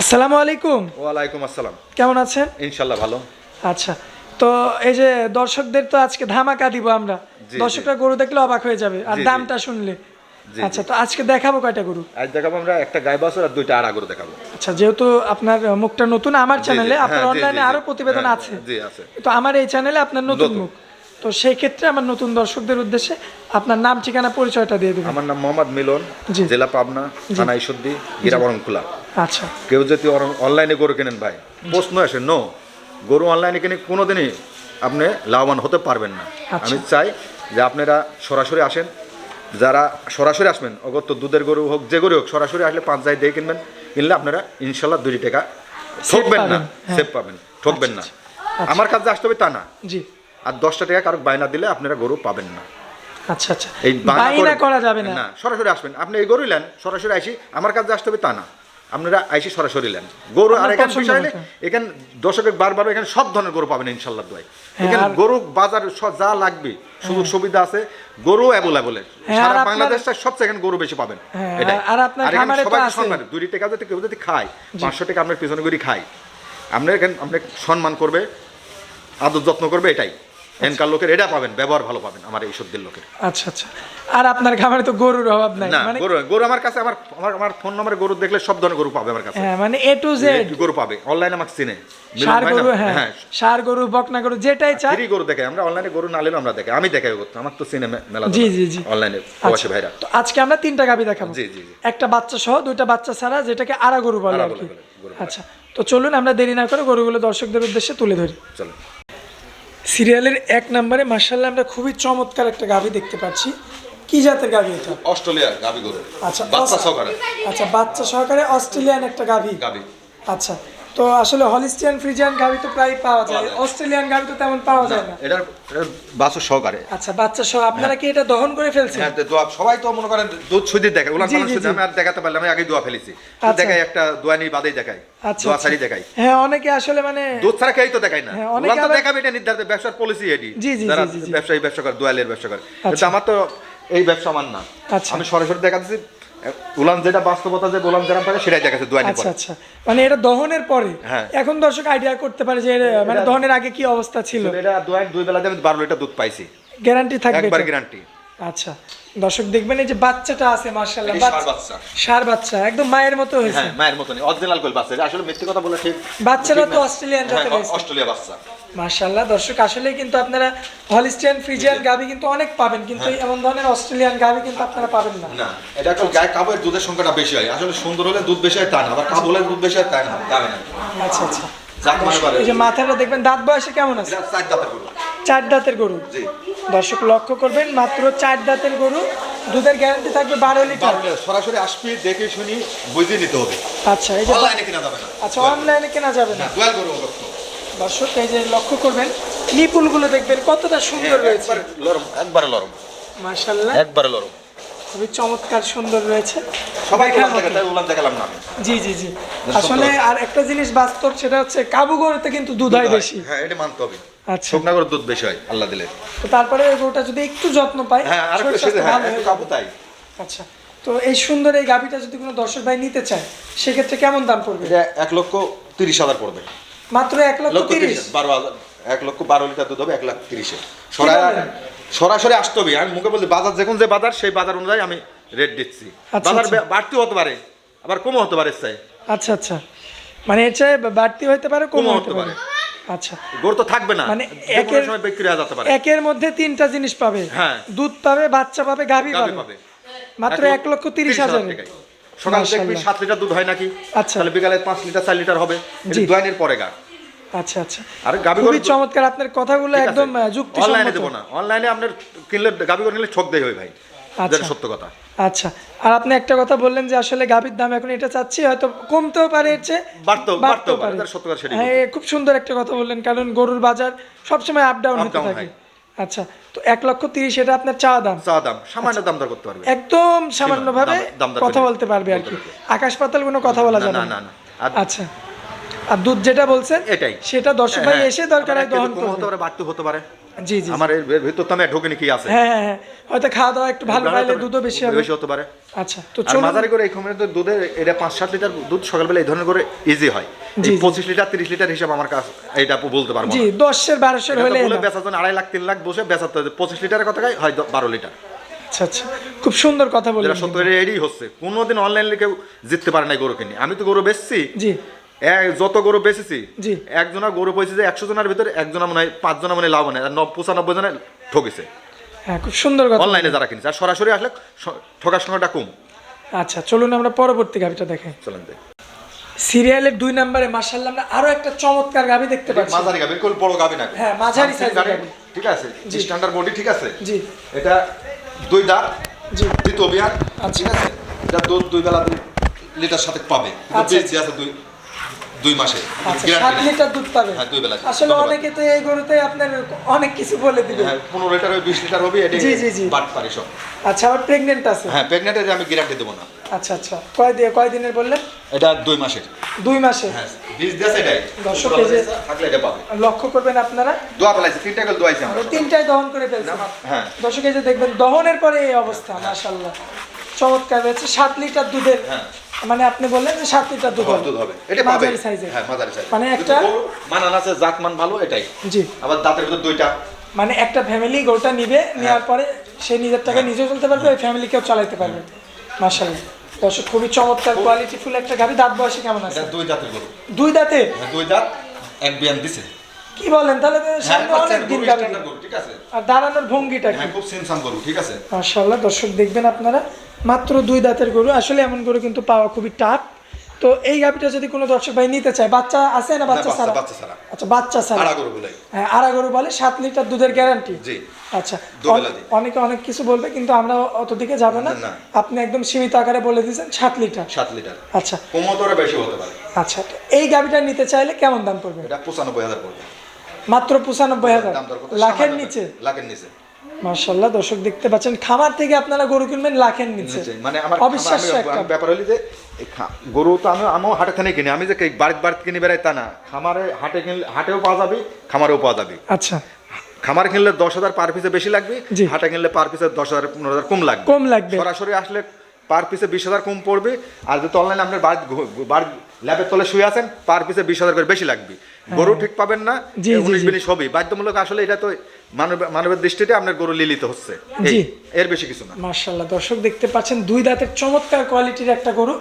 আসসালামু আলাইকুম। ওয়ালাইকুম আসসালাম। কেমন আছেন? ইনশাল্লাহ ভালো। আচ্ছা তো এই যে দর্শকদের তো আজকে ধামাকা দিব আমরা। দর্শকরা গরু দেখলে অবাক হয়ে যাবে আর। দামটা শুনলে। আচ্ছা তো আজকে দেখাবো কয়টা গরু? আজ দেখাবো আমরা একটা গাই বাছর আর দুইটা আড়া গরু দেখাবো। আচ্ছা যেহেতু আপনার মুখটা নতুন আমার চ্যানেলে হ্যাঁ, আপনার অনলাইনে আরও প্রতিবেদন হ্যাঁ, আছে। জি আছে। তো আমার এই চ্যানেলে আপনার নতুন। মুখ। তো সেই ক্ষেত্রে আমার নতুন দর্শকদের উদ্দেশ্যে আপনার নাম ঠিকানা পরিচয়টা দিয়ে দেবেন। আমার নাম মোহাম্মদ মিলন জেলা পাবনা থানা ঈশ্বরদী গিরাবরণ খোলা আচ্ছা। কেউ যদি অনলাইনে গরু কেনেন ভাই প্রশ্ন আসে নো গরু অনলাইনে কিনে কোনোদিনই আপনি লাভবান হতে পারবেন না। আচ্ছা। আমি চাই যে আপনারা সরাসরি আসেন। যারা সরাসরি আসবেন অগত দুধের গরু হোক যে গরু হোক সরাসরি আসলে পাঁচ যাই দিয়ে কিনবেন। কিনলে আপনারা ইনশাল্লাহ দুই টাকা ঠকবেন না। পাবেন, হ্যাঁ। সেভ পাবেন ঠকবেন না। আমার কাছে আসতে হবে তা না। জি। আর দশটা টাকা কারও বায়না দিলে আপনারা গরু পাবেন না। আচ্ছা আচ্ছা। এই বায়না করা যাবে না। সরাসরি আসবেন। আপনি এই গরু নেন সরাসরি আইসি আমার কাছে আসতে হবে তা না। আপনারা আইসি সরাসরি নেন। গরু আর এখানে মতো। এখানে দর্শকের বারবার এখানে সব ধরনের গরু পাবেন ইনশাল্লাহ দোয়াই এখানে হ্যাঁ, গরু বাজার যা লাগবে সুযোগ সুবিধা আছে গরু অ্যাভেলেবল হ্যাঁ, সারা বাংলাদেশটা সবচেয়ে এখানে গরু বেশি পাবেন। হ্যাঁ, এটাই। আর এখানে আছে। সম্মান দুই টাকা যদি কেউ যদি খায় পাঁচশো টাকা আপনার পিছনে করে খায়। আপনার এখানে আপনাকে সম্মান করবে আদর যত্ন করবে এটাই। এনকার লোকের এটা পাবেন ব্যবহার ভালো পাবেন আমার এই সত্যের লোকের। আচ্ছা আচ্ছা। আর আপনার খামারে তো গরুর অভাব নাই না মানে গরু গরু আমার কাছে আমার আমার আমার ফোন নম্বরে গরু দেখলে সব ধরনের গরু পাবে আমার কাছে। হ্যাঁ মানে এ টু জেড গরু পাবে অনলাইনে আমাকে চিনে। সার গরু হ্যাঁ হ্যাঁ। সার গরু বকনা গরু যেটাই চাই। ফ্রি গরু দেখে আমরা অনলাইনে গরু না নিলেও আমরা দেখে আমি দেখাই করতে আমার তো চিনে মেলা জি, জি, জি। অনলাইনে আচ্ছা, প্রবাসী ভাইরা। তো আজকে আমরা তিনটা গাবি দেখাবো। জি, জি। একটা বাচ্চা সহ দুইটা বাচ্চা ছাড়া যেটাকে আড়া গরু বলে। আচ্ছা তো চলুন আমরা দেরি না করে গরুগুলো দর্শকদের উদ্দেশ্যে তুলে ধরি। চলো সিরিয়ালের এক নম্বরে মার্শাল্লাহ আমরা খুবই চমৎকার একটা গাভী দেখতে পাচ্ছি। কি জাতের গাভী এটা? অস্ট্রেলিয়া গাভী গরু আচ্ছা বাচ্চা সহকারে। আচ্ছা বাচ্চা সহকারে অস্ট্রেলিয়ান একটা গাভী। গাভী। আচ্ছা তো আসলে হলিস্টিয়ান ফ্রিজিয়ান গাভি তো প্রায় পাওয়া যায়। অস্ট্রেলিয়ান গাভি তো তেমন পাওয়া যায় না। এটার এটার বাছুর সহকারে আচ্ছা বাচ্চা সহ। আপনারা কি এটা দহন করে ফেলছেন? হ্যাঁ তো দোয়া সবাই তো মনে করেন দুধ সুদি দেখে উলান জি, পালান জি, আমি আর দেখাতে পারলাম আমি আগে দোয়া ফেলেছি। আচ্ছা। দেখাই একটা দোয়া নিয়ে বাদেই দেখাই আচ্ছা দোয়া আচ্ছা। ছাড়ি দেখাই হ্যাঁ অনেকে আসলে মানে দুধ ছাড়া খেয়েই তো দেখাই না। হ্যাঁ, অনেকে তো দেখাবে এটা নির্ধারিত। ব্যবসার পলিসি এটি। জি, জি। ব্যবসায়ী ব্যবসা করে দোয়ালের ব্যবসা করে কিন্তু। আমার তো এই ব্যবসা আমার না। আচ্ছা। আমি সরাসরি দেখা দিচ্ছি উলান যেটা বাস্তবতা যে উলান যেরকম থাকে সেটাই দেখাচ্ছে দোয়া নিয়ে আচ্ছা আচ্ছা। মানে এটা দহনের পরে। হ্যাঁ। এখন দর্শক আইডিয়া করতে পারে যে মানে দহনের আগে কি অবস্থা ছিল? এটা দোয়া দুই বেলা দিয়ে আমি বারো লিটার দুধ পাইছি। গ্যারান্টি থাকবে একবার গ্যারান্টি আচ্ছা দর্শক দেখবেন এই যে বাচ্চাটা আছে ষাঁড় বাচ্চা। সার বাচ্চা একদম মায়ের মতো হয়েছে। হ্যাঁ মায়ের মতনই অরিজিনাল কোল বাচ্চা? আসলে মিথ্যে কথা বলে ঠিক বাচ্চারা ঠিক তো অস্ট্রেলিয়ান হ্যাঁ, জাতের হয়েছে। অস্ট্রেলিয়া বাচ্চা। মার্শাল্লাহ দর্শক আসলে কিন্তু আপনারা হলিস্টিয়ান ফ্রিজিয়ান গাভি কিন্তু অনেক পাবেন কিন্তু হ্যাঁ। এমন ধরনের অস্ট্রেলিয়ান গাভি কিন্তু আপনারা পাবেন না। না এটা একটু গায়ে কাবের দুধের সংখ্যাটা বেশি হয়। আসলে সুন্দর হলে দুধ বেশি হয় তা না। আবার কাব হলে দুধ বেশি হয় তাই না। যাবে না। আচ্ছা আচ্ছা। এই যে মাথাটা দেখবেন দাঁত বয়সে কেমন আছে? চার দাঁতের গরু। চার দাঁতের গরু। জি। দর্শক লক্ষ্য করবেন মাত্র চার দাঁতের গরু দুধের গ্যারান্টি থাকবে বারো লিটার। সরাসরি আসবি দেখে শুনি বুঝে নিতে হবে। আচ্ছা এই যে অনলাইনে কেনা যাবে না। আচ্ছা অনলাইনে কেনা যাবে না। না গরু দর্শক এই যে লক্ষ্য করবেন নিপুলগুলো দেখবেন কতটা সুন্দর রয়েছে। লরম একবারে লরম। মার্শাল্লাহ একবারে লরম। খুবই চমৎকার সুন্দর রয়েছে। সবাই উলান দেখে মতো। তাই উলান দেখালাম না। জি জি জি। আসলে আর একটা জিনিস বাস্তব সেটা হচ্ছে কাবু গরুতে কিন্তু দুধ হয় বেশি। হ্যাঁ এটা মানতে হবে। আচ্ছা। শুকনা করে দুধ বেশি হয় আল্লাহ দিলে। তো তারপরে গরুটা যদি একটু যত্ন পায় হ্যাঁ আর একটু হ্যাঁ কাবু তাই। আচ্ছা তো এই সুন্দর এই গাভিটা যদি কোনো দর্শক ভাই নিতে চায় সেক্ষেত্রে কেমন দাম পড়বে? এটা এক লক্ষ তিরিশ হাজার পড়বে। মাত্র এক লক্ষ তিরিশ বারো হাজার এক লক্ষ বারো লিটার দুধ হবে এক লাখ তিরিশে। সরাসরি আসতে হবে। আমি মুখে বলছি বাজার যখন যে বাজার সেই বাজার অনুযায়ী আমি রেট দিচ্ছি। আচ্ছা, বাজার আচ্ছা। হতে পারে আবার কমও হতে পারে চাই আচ্ছা আচ্ছা। মানে এর চেয়ে বাড়তি হতে পারে কমও হতে পারে। পারে। আচ্ছা। গরু তো থাকবে না। মানে একের- সময় বিক্রি হয়ে যেতে পারে। একের মধ্যে তিনটা জিনিস পাবে। হ্যাঁ। দুধ পাবে বাচ্চা পাবে গাভী গাভী পাবে। পাবে। মাত্র এক লক্ষ তিরিশ হাজার সকাল দেখবি সাত লিটার দুধ হয় নাকি? আচ্ছা। তাহলে বিকালে পাঁচ লিটার চার লিটার হবে। দোয়ানের পরে গা। আচ্ছা আচ্ছা। আর খুবই চমৎকার আপনার কথাগুলো একদম যুক্তি অনলাইনে দেবো না। অনলাইনে আপনার কিনলে গাভী করে নিলে ঠক দেয় হয় ভাই। যেটা সত্য কথা। আচ্ছা। আর আপনি একটা কথা বললেন যে আসলে গাভীর দাম এখন এটা চাচ্ছি হয়তো কমতেও পারে এর চেয়ে বাড়তেও- পারে, সত্য কথা সেটাই হ্যাঁ খুব সুন্দর একটা কথা বললেন কারণ গরুর বাজার সবসময় আপ ডাউন হতে থাকে। আচ্ছা তো এক লক্ষ তিরিশ এটা আপনার চাওয়া দাম। চা দাম সামান্য দাম দর করতে পারবে। একদম সামান্যভাবে দাম- দাম কথা বলতে পারবে আর কি। আকাশ পাতাল কোনো কথা বলা যাবে না, না আচ্ছা। আর দুধ যেটা বলছেন এটাই। সেটা দর্শক ভাই হ্যাঁ, এসে দরকার হয় দহন পারে বাড়তে হতে পারে। জি, জি। আমার এর এর ভিতর তো আমি ঢোকেনি কি আছে? হ্যাঁ হ্যাঁ হ্যাঁ। হয়তো খাওয়া দাওয়া একটু ভালো পাইলে দুধও বেশি হবে। বেশি হতে পারে। আচ্ছা তো চলুন। মাঝারি করে এই তো দুধের এটা পাঁচ সাত লিটার দুধ সকালবেলা এই ধরনের করে ইজি হয়। জি, এই জি। পঁচিশ লিটার তিরিশ লিটার হিসাব আমার কাছে এটা বলতে পারব জি না। দশের বারোশের এটা তো হলে বলে জন্য আড়াই লাখ তিন লাখ বসে বেচাতে হবে। পঁচিশ লিটারের কথা হয় দ- বারো লিটার। আচ্ছা আচ্ছা। খুব সুন্দর কথা যেটা সত্য এরই হচ্ছে। কোনোদিন অনলাইনে কেউ জিততে পারে না গরু কিনে আমি তো গরু বেচছি। জি। যত গরু বেচেছি জি। একজনা গরু পেয়েছে যে একশো জনের ভিতরে একজনা মনে হয় পাঁচজনা মনে লাভ নেই আর নব- পঁচানব্বই জনে ঠকেছে হ্যাঁ খুব সুন্দর কথা। অনলাইনে যারা কিনেছে আর সরাসরি আসলে ঠকার সংখ্যাটা কম। আচ্ছা চলুন আমরা পরবর্তী গাভিটা দেখাই চলেন। সিরিয়ালের দুই নম্বরে মার্শাল্লাহ আমরা আরও একটা চমৎকার গাভি দেখতে পাচ্ছি। মাঝারি গাভি বিলকুল বড় গাভি না? হ্যাঁ, মাঝারি গাভি, গাভি। ঠিক আছে? জি। স্ট্যান্ডার্ড বডি ঠিক আছে? জি। এটা দুই দাঁত জি। দ্বিতীয় বিয়ার আচ্ছা। ঠিক আছে? এটা দুধ দুই বেলা দুই লিটার সাথে পাবে। আচ্ছা, দিয়ে আছে দুই দুই মাসে। আচ্ছা সাত লিটার দুধ পাবে হ্যাঁ। আসলে অনেকে তো এই গরুতে আপনার অনেক কিছু বলে দিবে। হ্যাঁ পনেরো লিটার হবে বিশ লিটার হবে এটা জি, জি, জি। বাট পারি সব। আচ্ছা আবার প্রেগনেন্ট আছে? হ্যাঁ প্রেগনেন্টের আমি গ্যারান্টি দেবো না। আচ্ছা আচ্ছা। কয় দিয়ে কয় দিনের বললেন? এটা দুই মাসের। দুই মাসে? হ্যাঁ বীজ দিয়েছে এটাই। দর্শক, এই থাকলে এটা পাবে। লক্ষ্য করবেন আপনারা। দোয়া ফেলাইছে তিনটা গেল দোয়াইছে আমরা। তিনটায় দহন করে ফেলছে। হ্যাঁ। দর্শক যে দেখবেন দহনের পরে এই অবস্থা মাশাল্লাহ চমৎকার হয়েছে সাত লিটার দুধের হ্যাঁ। মানে আপনি বললেন যে সাত লিটার দুধ দুধ হবে। এটা মাঝারি সাইজের হ্যাঁ মাঝারি সাইজ মানে একটা- মানান আছে জাত মান ভালো এটাই। জি। আবার দাঁতের ভিতর দুইটা। মানে একটা ফ্যামিলি গরুটা নিবে নেওয়ার পরে সে নিজের টাকা নিজেও চলতে পারবে ওই ফ্যামিলিকেও চালাতে পারবে। দর্শক খুবই চমৎকার কোয়ালিটি ফুল একটা গাভি। দাঁত বয়সে কেমন আছে? দুই দাঁতের গরু। দুই দাঁতে হ্যাঁ, দুই দাঁত এক বিয়ান দিছে। কি বলেন তাহলে হ্যাঁ সামনে অনেক দিন গরু, ঠিক আছে। আর দাঁড়ানোর ভঙ্গিটা হ্যাঁ খুব সিনসাম গরু ঠিক আছে। মাশাল্লাহ দর্শক দেখবেন আপনারা। মাত্র দুই দাঁতের গরু। আসলে এমন গরু কিন্তু পাওয়া খুবই টাফ তো এই গাভিটা যদি কোনো দর্শক ভাই নিতে চায় বাচ্চা আছে না বাচ্চা ছাড়া। আচ্ছা বাচ্চা ছাড়া। আড়া গরু বলে। হ্যাঁ আড়া গরু বলে সাত লিটার দুধের গ্যারান্টি জি। আচ্ছা। অনেকে অনেক কিছু বলবে কিন্তু আমরা অত দিকে যাব না। আপনি একদম সীমিত আকারে বলে দিয়েছেন সাত লিটার। সাত লিটার। আচ্ছা। কমতরে বেশি হতে পারে। আচ্ছা তো এই গাভিটা নিতে চাইলে কেমন দাম পড়বে? এটা পঁচানব্বই হাজার পড়বে। মাত্র পঁচানব্বই হাজার? লাখের নিচে? লাখের নিচে। মার্শাল্লাহ দর্শক দেখতে পাচ্ছেন খামার থেকে আপনারা গরু কিনবেন লাখের নিচে। মানে আমার অবিশ্বাস্য একটা ব্যাপার হলি যে গরু তো আমি আমিও হাটে থেকে কিনি আমি যে বাড়িতে বাড়িতে কিনে বেড়াই তা না। খামারে হাটে কিনলে হাটেও পাওয়া যাবে খামারেও পাওয়া যাবে। আচ্ছা। খামার কিনলে দশ হাজার পার পিসে বেশি লাগবে। হাটে কিনলে পার পিসে দশ হাজার পনেরো হাজার কম লাগবে। কম লাগবে। সরাসরি আসলে পার পিসে বিশ হাজার কম পড়বে আর যদি অনলাইনে আপনার বাড়ি বাড়ি ল্যাবের তলে শুয়ে আছেন পার পিসে বিশ হাজার করে বেশি লাগবে। গরু ঠিক পাবেন না হ্যাঁ। উনিশ বাধ্যমূলক আসলে এটা তো মানব মানবের দৃষ্টিতে আপনার গরু লিলিত হচ্ছে। এর বেশি কিছু না। মার্শাল্লাহ দর্শক দেখতে পাচ্ছেন দুই দাঁতের চমৎকার কোয়ালিটির একটা গরু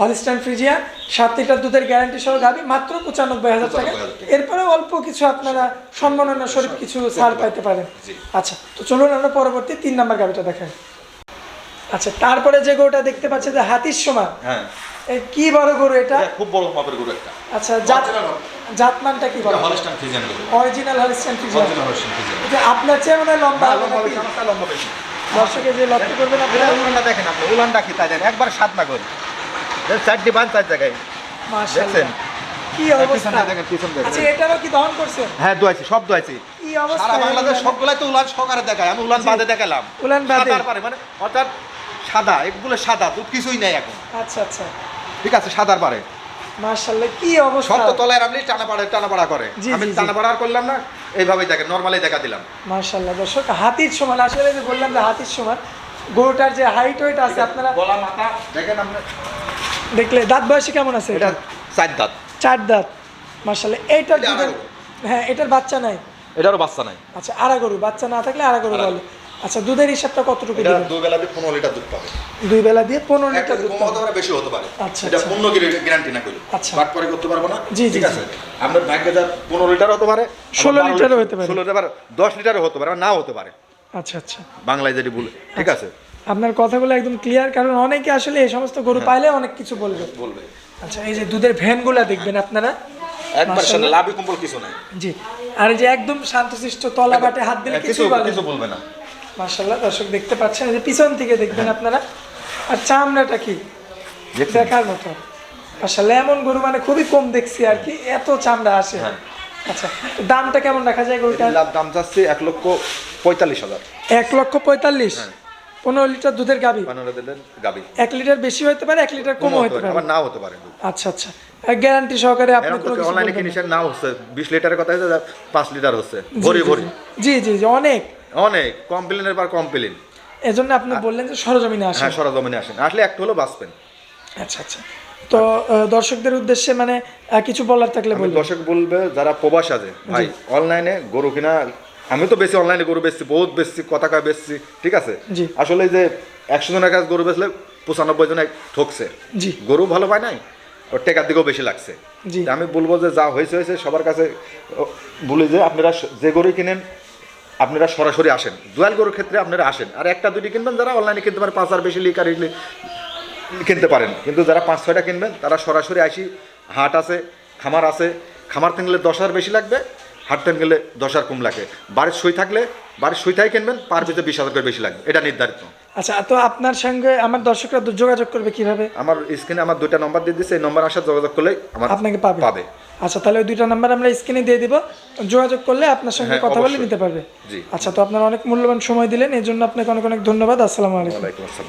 হলিস্টান ফ্রিজিয়া সাত লিটার দুধের গ্যারান্টি সহ গাবি মাত্র পঁচানব্বই হাজার টাকা। এরপরে অল্প কিছু আপনারা সম্মাননা স্বরূপ কিছু ছাড় পাইতে পারেন। আচ্ছা তো চলুন আমরা পরবর্তী তিন নাম্বার গাবিটা দেখাই। আচ্ছা তারপরে যে গরুটা দেখতে পাচ্ছি যে হাতির সমান। হ্যাঁ। এ, কি বড় গরু এটা? খুব বড় মাপের গরু একটা। আচ্ছা জাত জাতমানটা কি হলস্টান ফিজিয়ান গরু। Original Holstein Friesian original Holstein যে আপনার চেয়ে মনে লম্বা লম্বা লম্বা বেশি। দর্শকে যে লক্ষ্য করবেন আপনারা উলানটা দেখেন আপনি উলানটা কি তাই একবার সাত না করে চারটি চার জায়গায়। দেখছেন? কি অবস্থা? পিছন দিয়ে আচ্ছা এটারও কি দহন করছেন হ্যাঁ দোয়াইছি সব দোয়াইছি। কি অবস্থা? সারা বাংলাদেশ সবগুলাই তো উলান সহকারে দেখায়। আমি উলান বাদে দেখালাম। উলান বাদে? মানে অর্থাৎ সাদা এগুলো সাদা দুধ কিছুই নাই এখন। আচ্ছা আচ্ছা। ঠিক আছে সাদার পারে। মাশাআল্লাহ কি সব তো তলায় রাখলে টানা পাড়া করে। আমি জি, জি। টানা পাড়া আর করলাম না এইভাবেই দেখেন নর্মালি দেখা দিলাম। মাশাআল্লাহ দর্শক হাতির সমান আসলে যে বললাম যে হাতির সমান গরুটার যে হাইট ওয়েট আছে আপনারা গলা মাথা দেখেন আপনি। দেখলে দাঁত বয়সে কেমন আছে এটা? এটা চার দাঁত। চার দাঁত। মাশাআল্লাহ এইটার এটা হ্যাঁ এটার বাচ্চা নাই? এটারও বাচ্চা নাই। আচ্ছা আড়া গরু বাচ্চা না থাকলে আড়া গরু বলে। আচ্ছা দুধের হিসাবটা কতটুকু এটা দুই বেলা দিয়ে পনেরো লিটার দুধ পাবে দুই বেলা দিয়ে পনেরো একটা লিটার দুধ পাবে। বেশি হতে পারে। আচ্ছা, এটা আচ্ছা। পূর্ণ গ্যারান্টি না করি আচ্ছা। বাট পরে করতে পারব না। জি, ঠিক আছে? আপনার ভাগ্যে যা পনেরো লিটার হতে পারে 16 লিটারও হতে পারে। ষোলো লিটার দশ লিটারও হতে পারে নাও হতে পারে। আচ্ছা আচ্ছা। বাংলায় যেটি বলে ঠিক আছে? আপনার কথাগুলো একদম ক্লিয়ার কারণ অনেকে আসলে এই সমস্ত গরু হ্যাঁ। পাইলে অনেক কিছু বলবে। বলবে। আচ্ছা এই যে দুধের ভ্যানগুলা দেখবেন আপনারা? একবার। কম্বল কিছু নাই। জি। আর এই যে একদম শান্তশিষ্ট তলা বাটে হাত দিলে কিছু কিছু বলবে না। মাশাআল্লাহ দর্শক দেখতে পাচ্ছেন যে পিছন থেকে দেখবেন আপনারা। আর চামড়াটা কি? দেখার মতো। আসলে এমন গরু মানে খুবই কম দেখছি আর কি এত চামড়া আসে। হ্যাঁ। আচ্ছা দামটা কেমন রাখা যায় গরুটা লাভ দাম চাচ্ছে এক লক্ষ পঁয়তাল্লিশ হাজার। এক লক্ষ পঁয়তাল্লিশ? হ্যাঁ। পনেরো লিটার দুধের গাবি পনেরো দিনের গাবি এক লিটার বেশি হতে পারে এক লিটার কমও হতে পারে আবার নাও হতে পারে আচ্ছা আচ্ছা। গ্যারান্টি সহকারে আপনি কোনো অনলাইনে বলবেন না। নাও হচ্ছে। বিশ লিটারের কথা হচ্ছে পাঁচ লিটার হচ্ছে। ভরি ভরি। জি জি জি অনেক। অনেক কমপ্লেনের পর কমপ্লেন। এজন্য আপনি বললেন যে সরজমিনে আসেন। হ্যাঁ সরজমিনে আসেন। আসলে একটু হলেও বাঁচবেন। আচ্ছা আচ্ছা। তো দর্শকদের উদ্দেশ্যে মানে কিছু বলার থাকলে বলবেন। দর্শক বলবে যারা প্রবাস আছে ভাই অনলাইনে গরু কিনা আমি তো বেশি অনলাইনে গরু বেচছি বহুত বেচছি কথা কয় বেচছি ঠিক আছে? জি। আসলে যে একশো জনের কাছে গরু বেচলে পঁচানব্বই জন ঠকছে। জি। গরু ভালো পায় নাই ওর টেকার দিকেও বেশি লাগছে। জি। আমি বলব যে যা হয়েছে হয়েছে সবার কাছে বলি যে আপনারা যে গরু কিনেন আপনারা সরাসরি আসেন। দুয়াল গরুর ক্ষেত্রে আপনারা আসেন। আর একটা দুটি কিনবেন, যারা অনলাইনে কিনতে পারেন, পাঁচ হাজার বেশি লিকার কিনতে পারেন। কিন্তু যারা পাঁচ, ছয়টা কিনবেন, তারা সরাসরি আসি, হাট আছে, খামার আছে। খামার থেকে দশ হাজার বেশি লাগবে, হাট থেকে গেলে দশ হাজার কম লাগে। বাড়ির সই থাকলে, বাড়ির সই থাই কিনবেন, পার বিশ হাজার করে বেশি লাগবে। এটা নির্ধারিত। আচ্ছা তো আপনার সঙ্গে আমার দর্শকরা যোগাযোগ করবে কীভাবে? আমার স্ক্রিনে আমার দুইটা নম্বর দিয়ে দিচ্ছে এই নম্বর আসার যোগাযোগ করলে আমার আপনাকে পাবে। পাবে। আচ্ছা তাহলে ওই দুইটা নাম্বার আমরা স্ক্রিনে দিয়ে দিব। যোগাযোগ করলে আপনার সঙ্গে হ্যাঁ, কথা বলে। নিতে পারবে। জি। আচ্ছা তো আপনার অনেক মূল্যবান সময় দিলেন এই জন্য আপনাকে অনেক অনেক ধন্যবাদ। আসসালামু আলাইকুম।